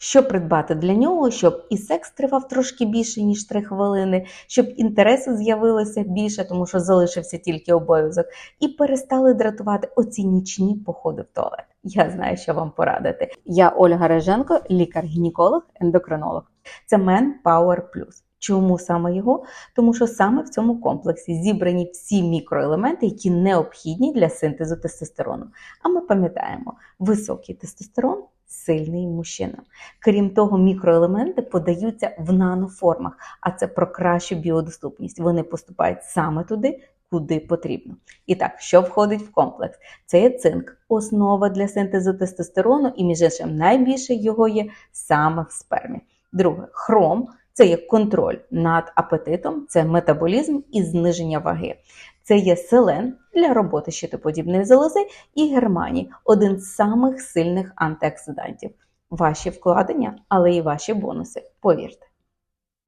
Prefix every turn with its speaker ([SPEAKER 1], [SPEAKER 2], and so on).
[SPEAKER 1] Що придбати для нього, щоб і секс тривав трошки більше, ніж 3 хвилини, щоб інтересу з'явилося більше, тому що залишився тільки обов'язок, і перестали дратувати оці нічні походи в туалет. Я знаю, що вам порадити. Я Ольга Реженко, лікар-гінеколог, ендокринолог. Це Men Power Plus. Чому саме його? Тому що саме в цьому комплексі зібрані всі мікроелементи, які необхідні для синтезу тестостерону. А ми пам'ятаємо, високий тестостерон сильний мужчина. Крім того, мікроелементи подаються в наноформах, а це про кращу біодоступність. Вони поступають саме туди, куди потрібно. І так, що входить в комплекс? Це є цинк, основа для синтезу тестостерону, і між іншим найбільше його є саме в спермі. Друге, хром. Це є контроль над апетитом, це метаболізм і зниження ваги. Це є селен для роботи щитоподібної залози і германії один з самих сильних антиоксидантів. Ваші вкладення, але і ваші бонуси. Повірте.